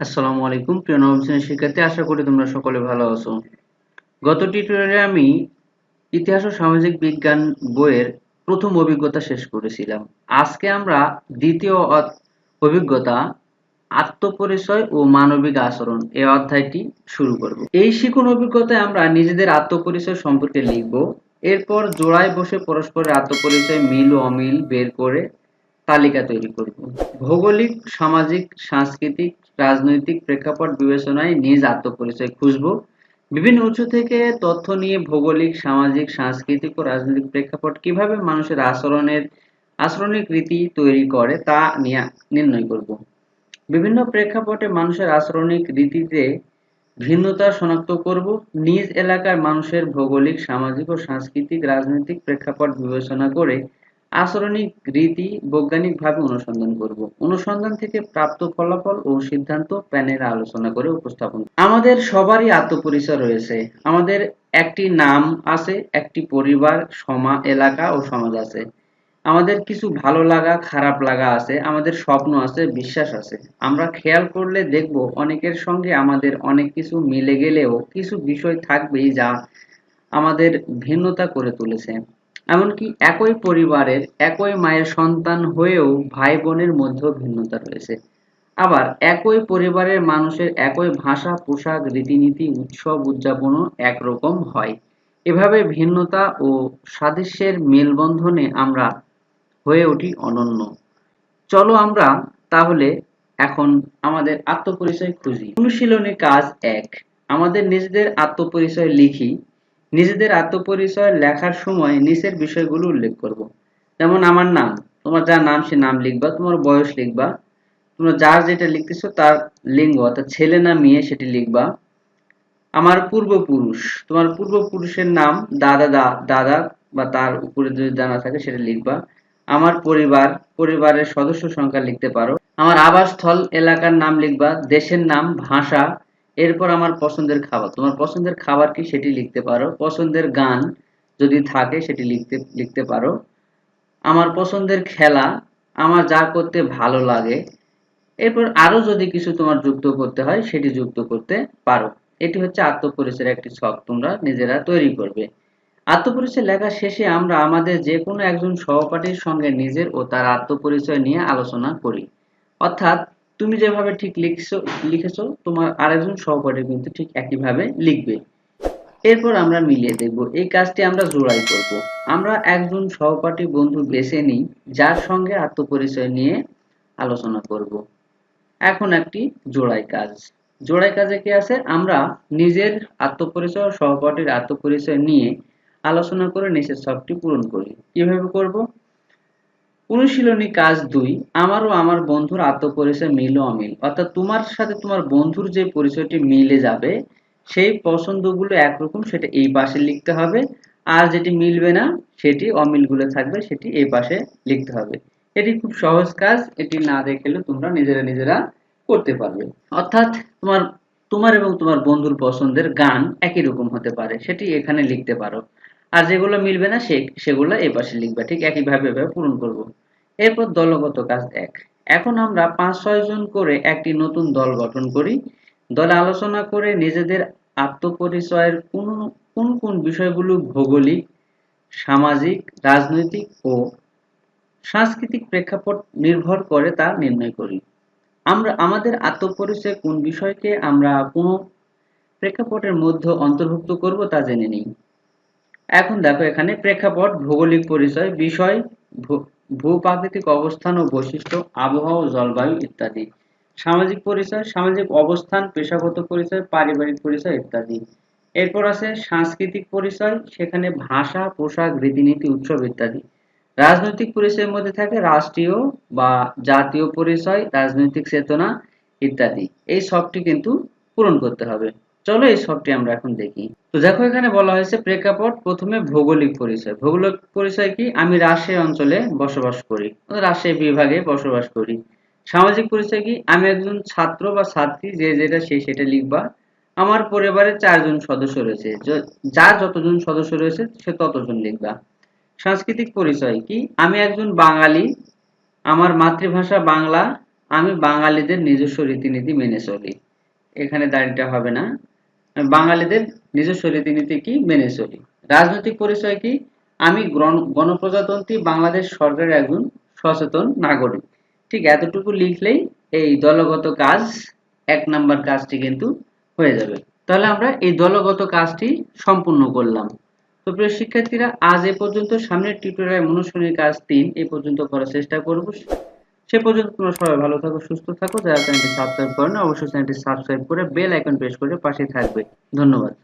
আসসালামু আলাইকুম, প্রিয় নবম শ্রেণির শিক্ষার্থী, আশা করি তোমরা সকলে ভালো আছো। গত টিউটোরিয়ালে আমি ইতিহাস ও সামাজিক বিজ্ঞান বইয়ের প্রথম অভিজ্ঞতা শেষ করেছিলাম। আজকে আমরা দ্বিতীয় অভিজ্ঞতা, আত্মপরিচয় ও মানবিক আচরণ এই অধ্যায়টি শুরু করব। এই শিখন অভিজ্ঞতায় আমরা নিজেদের আত্মপরিচয় সম্পর্কে লিখব, এরপর জোড়ায় বসে পরস্পরের আত্মপরিচয় মিল ও অমিল বের করে তালিকা তৈরি করব। ভৌগোলিক, সামাজিক, সাংস্কৃতিক রাজনৈতিক প্রেক্ষাপট বিবেচনায় নিজ আত্মপরিচয় খুঁজব। বিভিন্ন উৎস থেকে তথ্য নিয়ে ভৌগোলিক, সামাজিক, সাংস্কৃতিক ও রাজনৈতিক প্রেক্ষাপট কীভাবে মানুষের আচরণের আচরণিক রীতি তৈরি করে তা নিয়ে, নির্ণয় করব। বিভিন্ন প্রেক্ষাপটে মানুষের আচরণিক রীতিতে ভিন্নতা শনাক্ত করব। নিজ এলাকার মানুষের ভৌগোলিক, সামাজিক ও সাংস্কৃতিক রাজনৈতিক প্রেক্ষাপট বিবেচনা করে আচরণিক, রীতি, বৈজ্ঞানিকভাবে অনুসন্ধান করব। অনুসন্ধান থেকে প্রাপ্ত ফলাফল ও সিদ্ধান্ত প্যানেলে আলোচনা করে উপস্থাপন আমাদের সবারই আত্মপরিচয় রয়েছে। আমাদের একটি নাম আছে, একটি পরিবার, সমা, এলাকা ও সমাজ আছে। আমাদের কিছু ভালো লাগা, খারাপ লাগা আছে, আমাদের স্বপ্ন আছে, বিশ্বাস আছে। আমরা খেয়াল করলে দেখব অনেকের সঙ্গে আমাদের অনেক কিছু মিলে গেলেও কিছু বিষয় থাকবেই যা আমাদের ভিন্নতা করে তুলেছে। এমনকি একই পরিবারের একই মায়ের সন্তান হয়েও ভাই বোনের মধ্যেও ভিন্নতা রয়েছে। আবার একই পরিবারের মানুষের একই ভাষা, পোশাক, রীতিনীতি, উৎসব উদযাপনও একরকম হয়। এভাবে ভিন্নতা ও সাদৃশ্যের মেলবন্ধনে আমরা হয়ে উঠি অনন্য। চলো আমরা তাহলে এখন আমাদের আত্মপরিচয় খুঁজি। অনুশীলনী কাজ এক। আমাদের নিজেদের আত্মপরিচয় লিখি। নিজেদের আত্মপরিচয় লেখার সময় নিচের বিষয়গুলো উল্লেখ করব। যেমন আমার নাম, তোমার যার নাম সে নাম লিখবা, তোমার বয়স লিখবা, তোমরা যার যেটা লিখতেছো তার লিঙ্গ অর্থাৎ ছেলে না মেয়ে সেটি লিখবা। আমার পূর্বপুরুষ, তোমার পূর্বপুরুষের নাম দাদা দা, দাদা বা তার উপরে যদি জানা থাকে সেটা লিখবা। আমার পরিবার, পরিবারের সদস্য সংখ্যা লিখতে পারো। আমার আবাসস্থল এলাকার নাম লিখবা, দেশের নাম, ভাষা এরপর আমার পছন্দের খাবার। তোমার পছন্দের খাবার কি সেটি লিখতে পারো। পছন্দের গান যদি থাকে সেটি লিখতে লিখতে পারো। আমার পছন্দের খেলা, আমার যা করতে ভালো লাগে, এরপর আরও যদি কিছু তোমার যুক্ত করতে হয়, সেটি যুক্ত করতে পারো। এটি হচ্ছে আত্মপরিচয়ের একটি ছক তোমরা নিজেরা তৈরি করবে। আত্মপরিচয় লেখা শেষে আমরা আমাদের যে কোনো একজন সহপাঠীর সঙ্গে নিজের ও তার আত্মপরিচয় নিয়ে আলোচনা করি। অর্থাৎ তুমি যেভাবে ঠিক লিখছো, লিখেছো, তোমার আরেকজন সহপাঠী কিন্তু ঠিক একইভাবে লিখবে। এরপর আমরা মিলিয়ে দেখব, এই কাজটি আমরা জোড়াই করব। আমরা একজন সহপাঠী বন্ধু বেছে নিই, যার সঙ্গে আত্মপরিচয় নিয়ে আলোচনা করব। এখন একটি জোড়াই কাজ। জোড়াই কাজে কি আছে? আমরা নিজের আত্মপরিচয় সহপাঠীর আত্মপরিচয় নিয়ে আলোচনা করে নিচের ছকটি পূরণ করি। কীভাবে করব? অনুশীলনী কাজ দুই, আমার ও আমার বন্ধুর আত্মপরিচয় মিল ও অমিল। অর্থাৎ তোমার সাথে তোমার বন্ধুর যে পরিচয়টি মিলে যাবে, সেই পছন্দগুলো একরকম সেটা এই পাশে লিখতে হবে। আর যেটি মিলবে না, সেটি অমিলগুলো থাকবে, সেটি এই পাশে লিখতে হবে। এটি খুব সহজ কাজ, এটি না দেখলেও তোমরা নিজেরা নিজেরা করতে পারবে। অর্থাৎ তোমার তোমার এবং তোমার বন্ধুর পছন্দের গান একই রকম হতে পারে, সেটি এখানে লিখতে পারো। আর যেগুলো মিলবে না সে, সেগুলো এই পাশে লিখবে, ঠিক একইভাবে এভাবে পূরণ করব। এরপর দলগত কাজ এক। এখন আমরা পাঁচ ছয় জন করে একটি নতুন দল গঠন করি। দলে আলোচনা করে নিজেদের আত্মপরিচয়ের কোন কোন কোন বিষয়গুলো ভৌগোলিক, সামাজিক, রাজনৈতিক ও সাংস্কৃতিক প্রেক্ষাপট নির্ভর করে তা নির্ণয় করি। আমরা, আমাদের আত্মপরিচয় কোন বিষয়কে আমরা কোন প্রেক্ষাপটের মধ্যে অন্তর্ভুক্ত করব তা জেনে নিই। এখন দেখো এখানে প্রেক্ষাপট, ভৌগোলিক পরিচয়, বিষয়, ভূ- ভূপ্রাকৃতিক অবস্থান ও বৈশিষ্ট্য, আবহাওয়া ও জলবায়ু ইত্যাদি। সামাজিক পরিচয়, সামাজিক অবস্থান, পেশাগত পরিচয়, পারিবারিক পরিচয় ইত্যাদি। এরপর আছে সাংস্কৃতিক পরিচয়, সেখানে ভাষা, পোশাক, রীতিনীতি, উৎসব ইত্যাদি। রাজনৈতিক পরিচয়ের মধ্যে থাকে রাষ্ট্রীয় বা জাতীয় পরিচয়, রাজনৈতিক চেতনা ইত্যাদি। এই সবটি কিন্তু পূরণ করতে হবে। চলো এই সবটি আমরা এখন দেখি। তো দেখো এখানে বলা হয়েছে প্রেক্ষাপট প্রথমে ভৌগোলিক পরিচয়। ভৌগোলিক পরিচয় কি? আমি রাজশাহী অঞ্চলে বসবাস করি রাজশাহী বিভাগে বসবাস করি। সামাজিক পরিচয় কি? আমি একজন ছাত্র বা ছাত্রী, যে যেটা সে সেটা লিখবা। আমার পরিবারে চারজন সদস্য রয়েছে। য- যতজন সদস্য রয়েছে, সে ততজন লিখবা। সাংস্কৃতিক পরিচয় কি? আমি একজন বাঙালি, আমার মাতৃভাষা বাংলা, আমি বাঙালিদের নিজস্ব রীতিনীতি মেনে চলি। এখানে দাড়িটা হবে না। বাঙালিদের নিজস্ব রীতিনীতি কি মেনে চলি। রাজনৈতিক পরিচয় কি? আমি গণপ্রজাতন্ত্রী বাংলাদেশ সরকারের একজন সচেতন নাগরিক। ঠিক এতটুকু লিখলেই এই দলগত কাজ এক নাম্বার কাজটি কিন্তু হয়ে যাবে। তাহলে আমরা এই দলগত কাজটি সম্পূর্ণ করলাম। তো প্রিয় শিক্ষার্থীরা, আজ এ পর্যন্ত সামনের টিউটোরিয়াল মনুষ্যনের কাজ তিন এই পর্যন্ত করার চেষ্টা করব। সে পর্যন্ত তোমরা সবাই ভালো থাকো, সুস্থ থাকো। যারা চ্যানেলটি সাবস্ক্রাইব করেন, অবশ্যই চ্যানেলটি সাবস্ক্রাইব করে বেল আইকন প্রেস করে পাশে থাকবে। ধন্যবাদ।